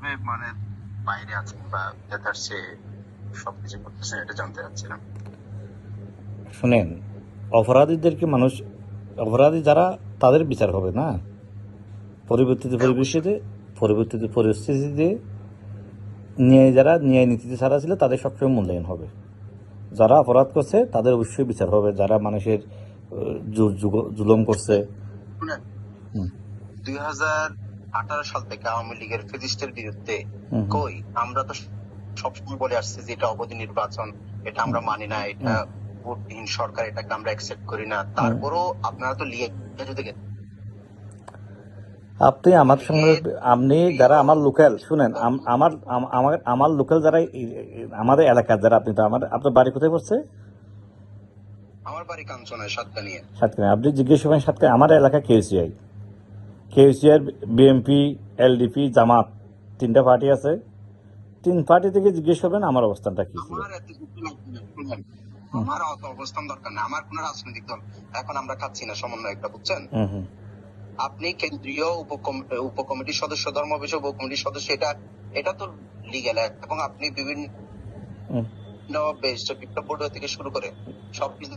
কীভাবে মানে বাইরে আছেন বা দেখাচ্ছে সবকিছু করতেছেন এটা জানতে চাচ্ছিলাম। শুনেন অপরাধীদেরকে মানুষ অপরাধী যারা তাদের বিচার হবে না। পরিবর্তিত পরিবেশিতে পরিবর্তিত পরিস্থিতিতে ন্যায় যারা ন্যায় নীতিতে ছাড়া ছিল তাদের সবসময় মূল্যায়ন হবে। যারা অপরাধ করছে তাদের অবশ্যই বিচার হবে। যারা মানুষের জুলুম করছে। দুই হাজার আঠারো সাল থেকে আওয়ামী লীগের ফেজিস্টের বিরুদ্ধে। কই? আমরা তো সবসময় বলে আসছি যে এটা অবধি নির্বাচন এটা আমরা মানি না এটা ভোটবিহীন সরকার এটাকে আমরা অ্যাকসেপ্ট করি না। তারপরও আপনারা তো লিয়ে যদি আপনি আমার সঙ্গে আপনি যারা আমার লোকাল শুনেন আমার আমার আমার লোকাল যারা আমাদের এলাকার যারা আপনি তো আমার আপনার বাড়ি কোথায় পড়ছে? আমার বাড়ি কাঞ্চনায় সাতটা নিয়ে সাতক্ষীরা আপনি জিজ্ঞেস করেন সাতক্ষীরা আমার এলাকা কেউসিআই কেউসিআই বিএমপি এলডিপি জামাত তিনটা পার্টি আছে। তিন পার্টি থেকে জিজ্ঞেস করবেন আমার অবস্থানটা কি ছিল? আমার অত অবস্থান দরকার না আমার কোন রাজনৈতিক দল এখন আমরা খাচ্ছি না সমন্বয় একটা বুঝছেন আপনি কেন্দ্রীয় উপকমিটির সদস্য ধর্ম বিষয় উপকমিটির সদস্য এটা এটা তো লিগেল এবং আপনি বিভিন্ন বোর্ড থেকে শুরু করে সবকিছু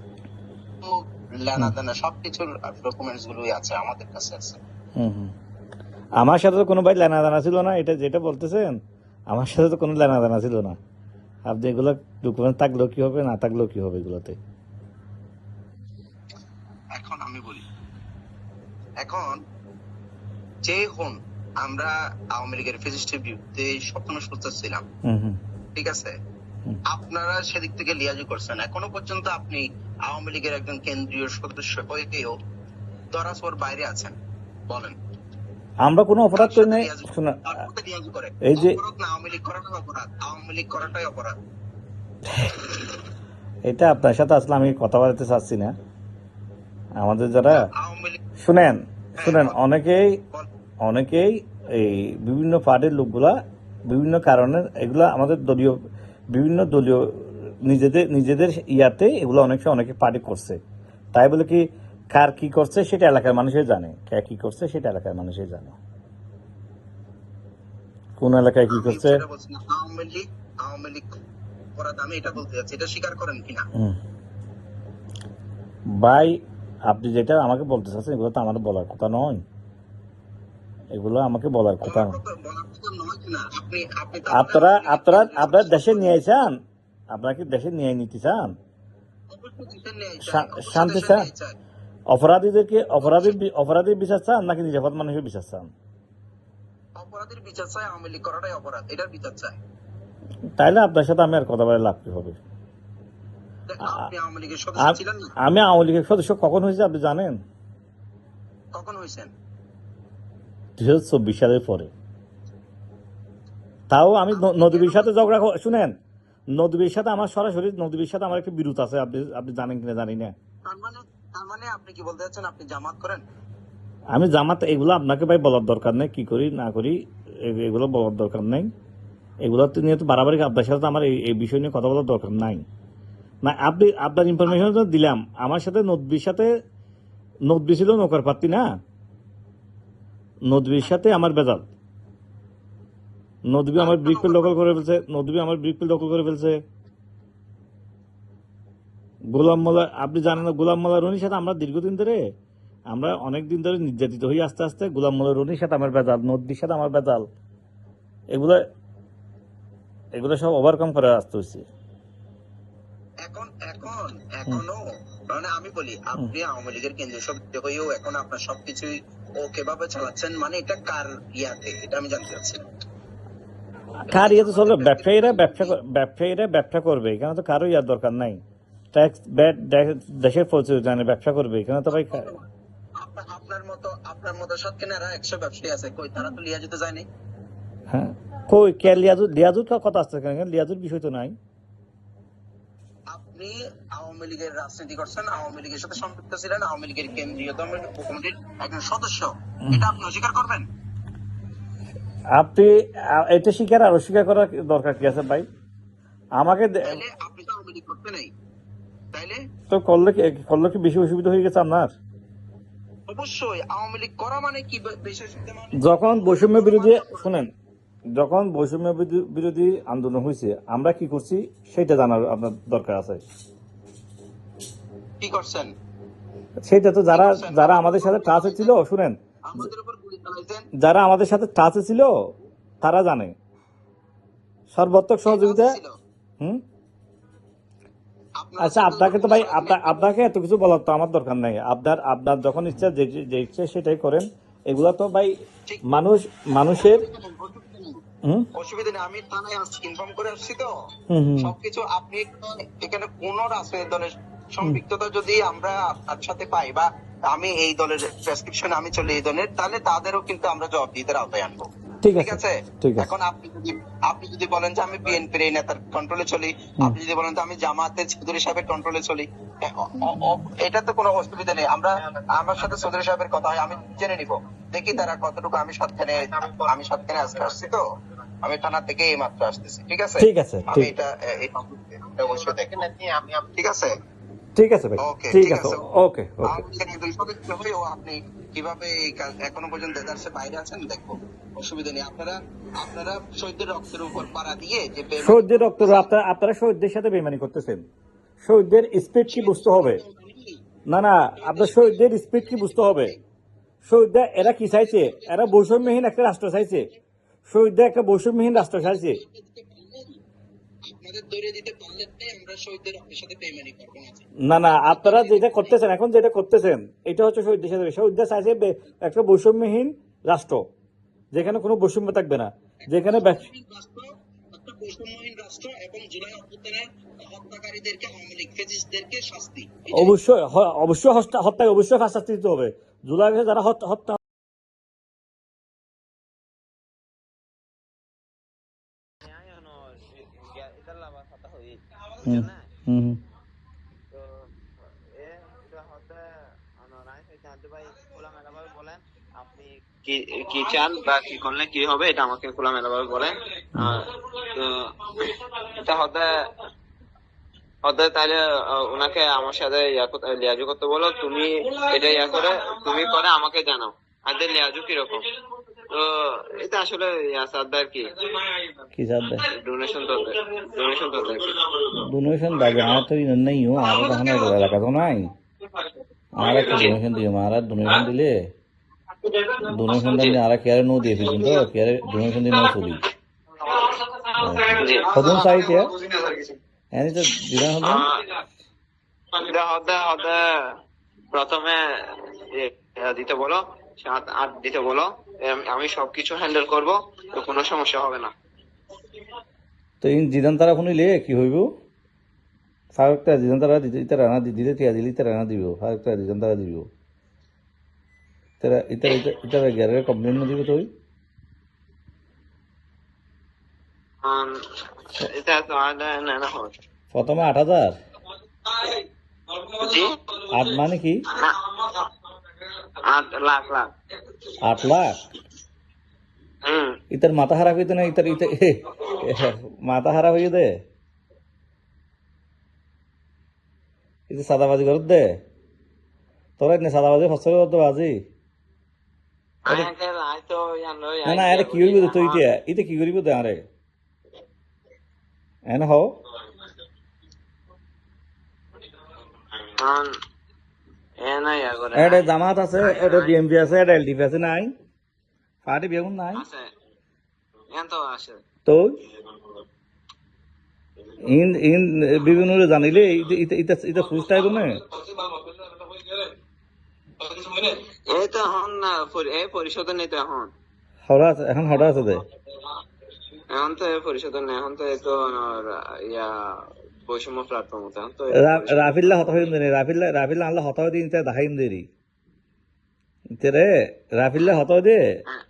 লেনা দেনা সবকিছুর ডকুমেন্টস গুলোই আছে আমাদের কাছে আছে। আমার সাথে তো কোনো ভাই লেনা দানা ছিল না এটা যেটা বলতেছেন আমার সাথে তো কোনো লেনা দানা ছিল না। আপনি এগুলো ডকুমেন্ট থাকলেও কি হবে না থাকলেও কি হবে এগুলোতে? এখন আমি বলি। এখন যে হন আমরা আওয়ামী লীগের ফেজিস্টের বিরুদ্ধে সবসময় সুস্থ ছিলাম ঠিক আছে? আপনারা সেদিক থেকে লিয়াজু করছেন। এখনও পর্যন্ত আপনি আওয়ামী লীগের একজন কেন্দ্রীয় সদস্য হয়ে হয়েও দরাসর বাইরে আছেন। বলেন। আমরা কোনো অপরাধ করি নাই এই যে- এটা আপনার সাথে আসলে আমি কথা বলতে চাচ্ছি না। আমাদের যারা শুনেন শুনেন অনেকেই অনেকেই এই বিভিন্ন পার্টির লোকগুলা বিভিন্ন কারণে এগুলা আমাদের দলীয় বিভিন্ন দলীয় নিজেদের নিজেদের ইয়াতে এগুলো অনেক সময় অনেকে পার্টি করছে। তাই বলে কি কার কি করছে সেটা এলাকার মানুষই জানে। কে কি করছে সেটা এলাকার মানুষই জানে। কোন এলাকায় কি করছে। ভাই আপনি যেটা আমাকে বলতে চাচ্ছেন এগুলো তো আমার বলার কথা নয়। এগুলো আমাকে বলার কথা নয়। আপনারা আপনারা আপনারা দেশে নিয়ে চান। আপনারা কি দেশে নিয়ে নিতে চান? শান্তি চান? অপরাধীদেরকে অপরাধী অপরাধীর বিচার চান নাকি নিরাপদ মানুষের বিচার চান? অপরাধীর বিচার চাই আওয়ামী লীগ করাটাই অপরাধ এটার বিচার চাই। তাইলে আপনার সাথে আমি আর কথা বলে লাভ কি হবে? আম- আওয়ামী লীগের সদস্য কখন হয়েছে আপনি জানেন? কখন হয়েছেন? দুই হাজার চব্বিশ সালের পরে। তাও আমি নদীবীর সাথে ঝগড়া শুনেন নদীবীর সাথে আমার সরাসরি নদীবীর সাথে আমার একটা বিরোধ আছে আপনি আপনি জানেন কিনা জানি না। তার মানে তার আপনি কি বলতে চাচ্ছেন আপনি জামাত করেন? আমি জামাত এগুলো আপনাকে ভাই বলার দরকার নেই কি করি না করি এগুলো বলার দরকার নেই। এগুলো নিয়ে তো বাড়াবাড়ি আপনার সাথে আমার এই বিষয় নিয়ে কথা বলার দরকার নাই। না আপনি আপনার ইনফরমেশন দিলাম আমার সাথে নদীর সাথে নদী ছিল নৌকার পাত্তি না? নদীর সাথে আমার বেজাল। নদী আমার ব্রিকপিল দখল করে ফেলছে নদী আমার ব্রিকপিল দখল করে ফেলছে। গোলাম মোল্লা আপনি জানেন না গোলাম মোল্লা রনির সাথে আমরা দীর্ঘদিন ধরে আমরা অনেক দিন ধরে নির্যাতিত হই আস্তে আস্তে। গোলাম মোল্লা রনির সাথে আমার বেজাল নদীর সাথে আমার বেজাল। এগুলো এগুলো সব ওভারকাম করে আসতে হচ্ছে এখন এখন এখনও মানে আমি বলি আপনি আওয়ামী লীগের কেন্দ্রীয় সদস্য হয়েও এখন আপনার সবকিছুই ওকে ভাবে চালাচ্ছেন মানে এটা কার ইয়াতে? এটা আমি জানতে চাচ্ছি। কার ইয়ে তো চলবে? ব্যবসায়ীরা ব্যবসা ব্যবসায়ীরা ব্যবসা করবে এখানে তো কারও ইয়ার দরকার নাই। ট্যাক্স ব্যাট দেশের পরিচয় জানে ব্যবসা করবে এখানে তো ভাই আপনার মতো আপনার মতো সৎকেনারা একশো ব্যবসায়ী আছে কই তারা তো লিয়া যেতে যায়নি হ্যাঁ কই কে লিয়াজুর লিয়াজুর কথা আসছে কেন? লিয়াজুর বিষয় তো নাই। আপনি আওয়ামী লীগের রাজনীতি করছেন আওয়ামী লীগের সাথে সম্পৃক্ত ছিলেন আওয়ামী লীগের কেন্দ্রীয় কমিটির একজন সদস্য। এটা আপনি অস্বীকার করবেন? আপনি এটা স্বীকার আর অস্বীকার করার দরকার কি আছে ভাই? আমাকে আপনি তো আওয়ামী লীগ করতে নাই। তাইলে? তো করলে কি করলে কি বেশি অসুবিধা হয়ে গেছে আপনার? অবশ্যই আওয়ামী লীগ করা মানে কি বেশি মানে? যখন বৈষম্য বিরোধী শুনেন যখন বৈষম্য বিরোধী- আন্দোলন হয়েছে আমরা কি করছি? সেটা জানার আপনার দরকার আছে। কি করছেন? সেটা তো যারা যারা আমাদের সাথে টাচে ছিল শুনেন। যারা আমাদের সাথে টাচে ছিল তারা জানে। সর্বাত্মক সহযোগিতা। হুম? আচ্ছা আপনাকে তো ভাই আপনাকে এত কিছু বলার তো আমার দরকার নাই। আপনার আপনার যখন ইচ্ছা যে ইচ্ছা সেটাই করেন। এগুলা তো ভাই মানুষ মানুষের অসুবিধা নেই আমি থানায় ইনফর্ম করে আসছি তো। হুম হুম। সবকিছু আপনি এখানে কোন রাজনৈতিক দলের সম্পৃক্ততা যদি আমরা আপনার সাথে পাই বা আমি এই দলের প্রেসক্রিপশন আমি চলে এই দলের তাহলে তাদেরও কিন্তু আমরা জবাব জবাবদিহিতার আওতায় আনব। ঠিক আছে আছে? ঠিক আছে। এখন আপনি যদি আপনি যদি বলেন যে আমি বিএনপির এই নেতার কন্ট্রোলে চলি আপনি যদি বলেন যে আমি জামাতের চৌধুরী সাহেবের কন্ট্রোলে চলি এটা তো কোনো অসুবিধা নেই। আমরা আমার সাথে চৌধুরী সাহেবের কথা হয় আমি জেনে নিব। দেখি তারা কতটুকু আমি সাতখানে আমি সাতখানে আজকে আসছি তো? আমি থানা থেকে এই মাত্র আসতেছি ঠিক আছে? ঠিক আছে, আমি এটা এই এটা অবশ্যই দেখেন আমি ঠিক আছে? ঠিক আছে ভাই। ঠিক আছে। ওকে ওকে আপনি কীভাবে এখনও পর্যন্ত দেদারসে বাইরে আছেন? দেখব অসুবিধা নেই। আপনারা আপনারা শহীদদের রক্তের উপর পাড়া দিয়ে যে শহীদদের রক্ত আপনারা আপনারা শহীদদের সাথে বেমানি করতেছেন। শহীদদের স্পিড কি বুঝতে হবে? না না আপনার শহীদদের স্পিড কি বুঝতে হবে? শহীদরা এরা কি চাইছে? এরা বৈষম্যহীন একটা রাষ্ট্র চাইছে। শহীদরা একটা বৈষম্যহীন রাষ্ট্র চাইছে। না না আপনারা যেটা করতেছেন এখন যেটা করতেছেন এটা হচ্ছে শহীদদের সাথে চাইছে একটা বৈষম্যহীন রাষ্ট্র যেখানে কোনো বৈষম্য থাকবে না। যেখানে অবশ্যই অবশ্যই হত্যা অবশ্যই শাস্তি দিতে হবে। জুলাই যারা হত্যা হত্যা হুম হুম তো এ এটা হতে অনরাই হইতে হাতে ভাই খোলামেলা ভাবে বলেন আপনি কি কি চান বা কি করলে কি হবে এটা আমাকে খোলামেলা ভাবে বলেন। আর তো এটা হতে হতে তাহলে ওনাকে আমার সাথে ইয়া করতে- লিয়াজু করতে বলো তুমি এটা ইয়া করে তুমি করে আমাকে জানাও। আর লিয়াজু কীরকম? তো এটা আসলে সাদ্দার কি? কি সাথে ডোনেশন তো ডোনেশন তো ডোনেশন দাবি আমার তো নাই ও আর তো নাই। আর একটা ডোনেশন দিও আর ডোনেশন দিলে? ডোনেশন দিলে আর কেয়ারে নো দিয়ে ফেলছেন তো কেয়ারে ডোনেশন দিয়ে নো চলি। সদন চাইতে? এনে তো দিলাম সদন হদে হদে হদে প্রথমে দিতে বলো সাত আট দিতে বলো। আমি সবকিছু হ্যান্ডেল করব তো কোনো সমস্যা হবে না। তো ইন জিদান তারা শুনিলে কি হইব? ফারুকটা জিদান তারা দিতে রানা দিলে টিয়া দিলে ইতা রানা দিব। ফারুকটা জিদান তারা দিব। ইতারা ইতারা ইতা- ইতারা গ্যারের কমপ্লেন দিব তুই? না না হবে। প্রথমে আট হাজার। আট মানে কি? না। লাখ লাখ। আট লাখ? ইতার মাথা খারাপ হইতে না? ইতার ইতা মাথা খারাপ হইয়ে দে। ইতা সাদাবাজি করত দে। তোরা ইতনে সাদাবাজি ফসল করতে বাজি। তো না না এটা কি দে তুই ইতিয়া ইতা কি করিব দে আরে? এন হও। এটা জামাত আছে এটা বিএমপি আছে এটা এলডিপি আছে নাই। পার্টি বেগুন নাই? তো ইন ইন বিভিন্ন জানিলে ইতা ইতা ফুস না এখন না, এই পরিশোধন নেই তো এখন। হরা আছে এখন হরা আছে দে। এখন তো নেই এখন তো ইয়া বৈষম্য প্ল্যাটফর্ম তো রাফিল্লা হতা হইম দেনি রাফিল্লা রাফিল্লা আনলা হতা হইদি ইনতে দাহাইম দেরি ইনতে রাফিল্লা হতা দে হ্যাঁ।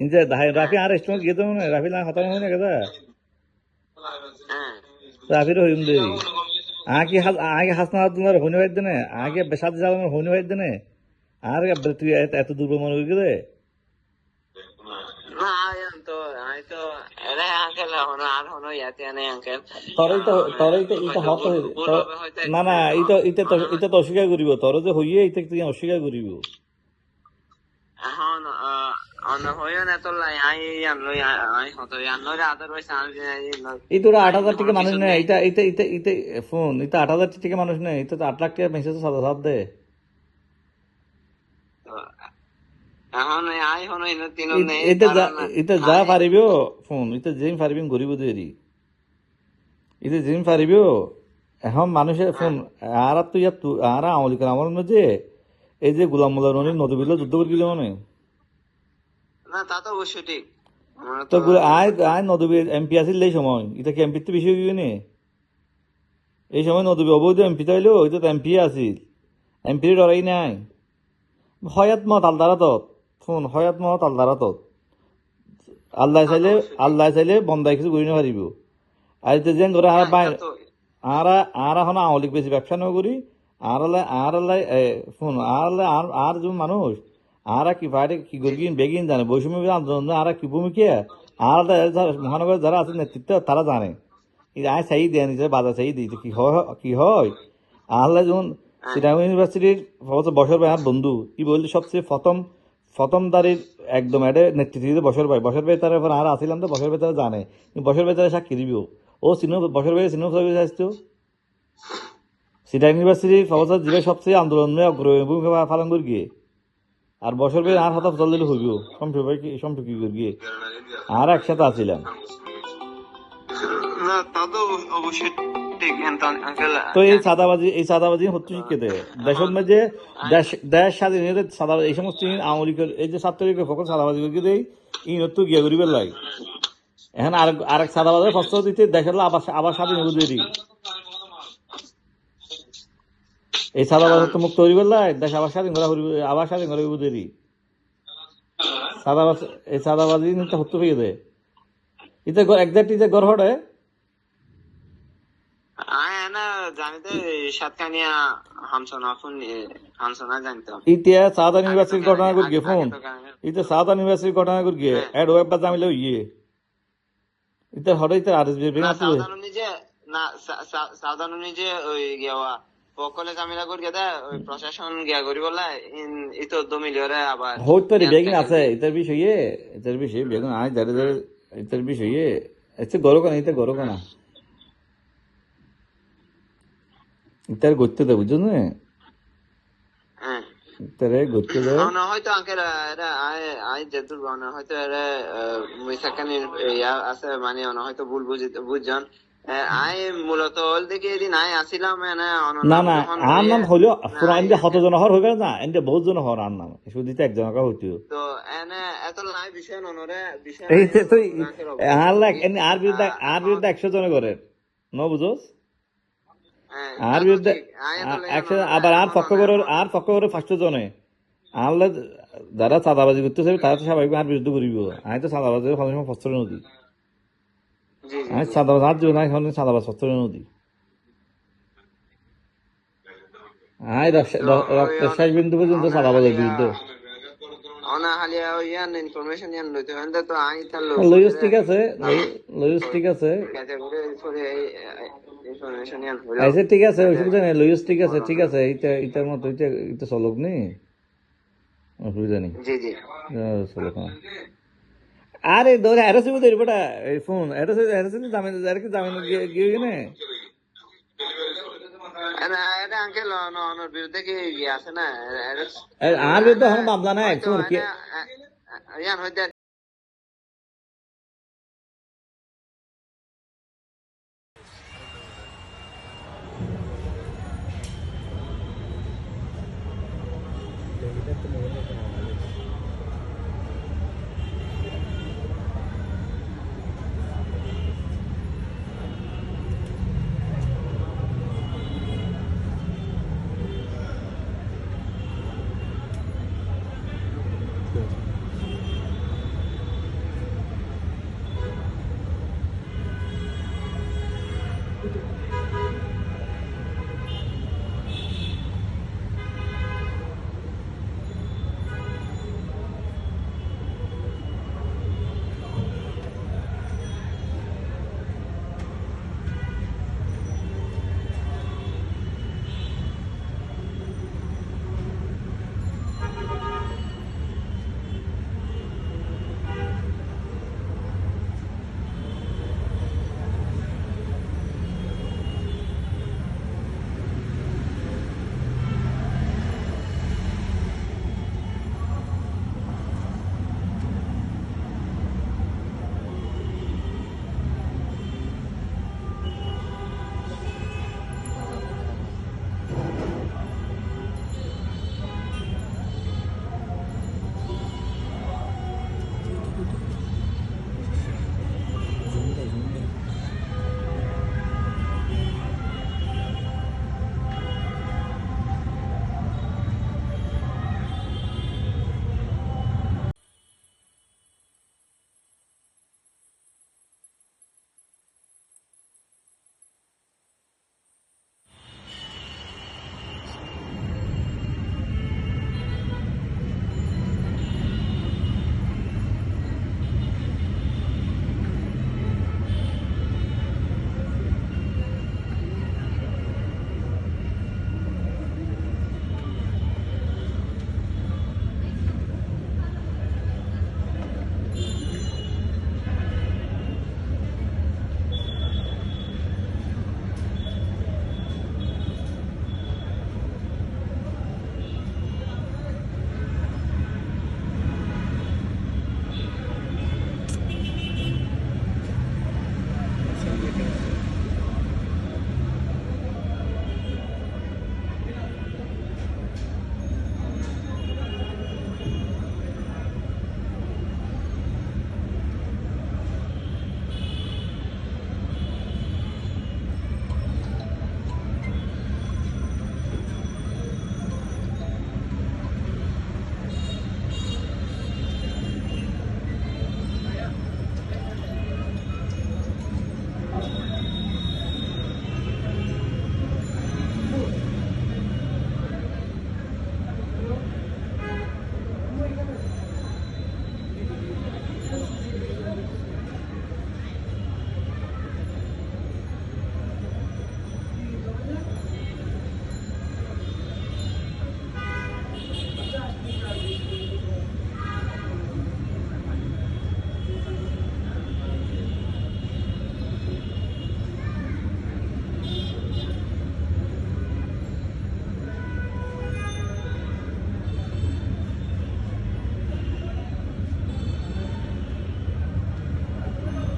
ইনতে দাহাই রাফি আর রেস্টুরেন্ট গিয়ে তো রাফিল্লা হতা হই না হ্যাঁ রাফির হইম দেরি আগে আগে হাসনা তোমার হইনি ভাই দেনে। আগে বেসাদ যাওয়ার হইনি ভাই দেনে। আর তুই এত- দুর্বল মনে হয়ে গেলে না তো আমি তো এরে আঙ্কেল এখন আর হনো ইয়াতে নেই আঙ্কেল। তরই তো তরই তো ইটা হত না না ইটা ইটা তো ইটা তো অস্বীকার করিব তোর যে হইয়ে ইটা তুই অস্বীকার করিব এখন আহ, অন্য হইও না তো লাই আই ইয়ান লই আই হতো ইয়ান লই আদারওয়াইজ আমি এই তোরা আট হাজার টাকা মানুষ নেই। এটা এটা এটা এটা ফোন এটা আট হাজার টাকা মানুষ নেই। এটা তো আট লাখ টাকা মেসেজ সাদা সাত দে। যেম যেম পারিব এখন মানুষের ফোন আর তো ইয়াত তু- আর আমলি করে আমার মধ্যে এই যে গোলাম মোল্লা নদী নদী বিল যুদ্ধ করে গেলে মানে। না তা তো অবশ্যই ঠিক। আমরা তো গুলো আয় আয় নদী এমপি আসিল এই সময়। এটা কি এমপির তো বেশি হয়ে গেছে এই সময় নদী অবৈধ এমপি তাইলো ওইটা তো এমপি আসিল এমপির ডরাই নাই। হয়াত মত আলদারা তত ফোন হয়াত মত আলদারা তত আল্লাহ চাইলে আল্লাহ চাইলে বন্দাই কিছু করি পারিব আর যে যেন করে আর বাই আর আর এখন আওয়ালিক বেশি ব্যবসা না করি আর আল্লাহ আর আল্লাহ ফোন আর আল্লাহ আর আর যে মানুষ আর কি পারে কি গর্গিন বেগিন জানে বৈষম্য আন্দোলন আর কি ভূমিকা আর আল্লাহ মহানগর যারা আছে নেতৃত্ব তারা জানে। আয় চাই দেয় নিজের বাধা চাই দিই কি হয় কি হয়। আল্লাহ যেমন শ্রীরাম ইউনিভার্সিটির প্রফেসর বসর ভাই বন্ধু কি বললি সবচেয়ে প্রথম প্রথম তারিখ একদম এটা নেতৃত্ব দিতে বসর ভাই বসর ভাই তার এবার আর আসিলাম তো বসর ভাই তারা জানে। বসর ভাই তারা সাক্ষী দিব। ও সিনেমা বসর ভাই সিনেমা সার্ভিস আসতো। সিটা ইউনিভার্সিটির প্রফেসর যেটা সবচেয়ে আন্দোলন অগ্রণী ভূমিকা পালন করি গিয়ে। আর বছর ভাই আর হাতে চল দিলে হইব। সম্পর্ক ভাই কি করি গিয়ে। আর একসাথে আছিলাম না, তা তো অবশ্যই। তো এই সাদাবাজি এই সাদাবাজি হচ্ছে দেয় দেশের মধ্যে দেশ দেশ স্বাধীন হলে সাদা এই সমস্ত আওয়ামী লীগের এই যে ছাত্রলীগের ফকল সাদাবাজি করে দেয় ই নতুন গিয়া করিবার লাগে এখন আর আরেক সাদাবাজের ফসল দিতে দেশের আবার আবার স্বাধীন হয়ে দেরি এই সাদাবাজ তো মুক্ত করিবার লাগে দেশ আবার স্বাধীন করা আবার স্বাধীন করা হইব দেরি সাদাবাজ এই সাদাবাজি নিতে হত্যা হয়ে দেয় ইতে একজাক্ট ইতে গড় আয় না জানিতে সাতকানিয়া হামসনা ফোন হামসনা জানতাম। ইতিয়া সাদা ইউনিভার্সিটির ঘটনা করে গিয়ে ফোন। ইতে সাদা ইউনিভার্সিটির ঘটনা করে গিয়ে এড ওয়েব বা জামিলে ইয়ে। ইতে হঠাৎ ইতে আর এস বি না সাউদানো নিজে না সাউদানো নিজে ওই গিয়া পকলে জামিলা করি গেদা ওই প্রশাসন গিয়া করি বলা ইতো দমিলিয়রে আবার হইত পারি বেগিন আছে ইতার বিষয়ে। ইতার বিষয়ে বেগুন আয় দাঁড়ে দাঁড়ে ইতার বিষয়ে। এতে গরো কানা ইতে গরো কানা। ইতার গড়তে দেয় বুঝছ না? দেয় না হয়তো আঙ্কেল এরা আয় যেদুর বানা হয়তো এরা মুইসাকানি ইয়া আছে মানে অন হয়তো ভুল বুঝিত বুঝজন। আয় মূলত হল দেখি এদিন আয় আসিলাম এনে না না আর নাম হইল পুরা এনদে হতজন হর হইবে না এনদে বহুত জন হর আর নাম শুধু একজনকা হইতো তো এনে এত লাই বিষয় ননরে বিষয় এই তুই আর এনে আর বিরুদ্ধে আর বিরুদ্ধে একশো জন করে ন বুঝোস? আর বিরুদ্ধে আবার আর পক্ষ করে আর পক্ষ করে পাঁচশো জনে আনলে যারা চাঁদাবাজি করতেছে তারা তো স্বাভাবিক আর বিরুদ্ধে করিব আমি তো চাঁদাবাজি কোনো সময় ফস্তরে নদী। আমি চাঁদাবাজ আর জীবন এখন চাঁদাবাজ ফস্তরে নদী। আই রক্তের শেষ বিন্দু পর্যন্ত চাঁদাবাজের বিরুদ্ধে। লইস ঠিক আছে লইস ঠিক আছে আচ্ছা ঠিক আছে অসুবিধা নেই লইস ঠিক আছে ঠিক আছে এইটা এটার মতো এটা এটা চলক নি অসুবিধা নেই জি জি চলক আরে সুবিধা বেটা এই ফোন এটা এটা জামিন আর কি জামিন গিয়ে গিয়ে এটা এটা না আর বিরুদ্ধে এখন মামলা নাই ফোন কি 对。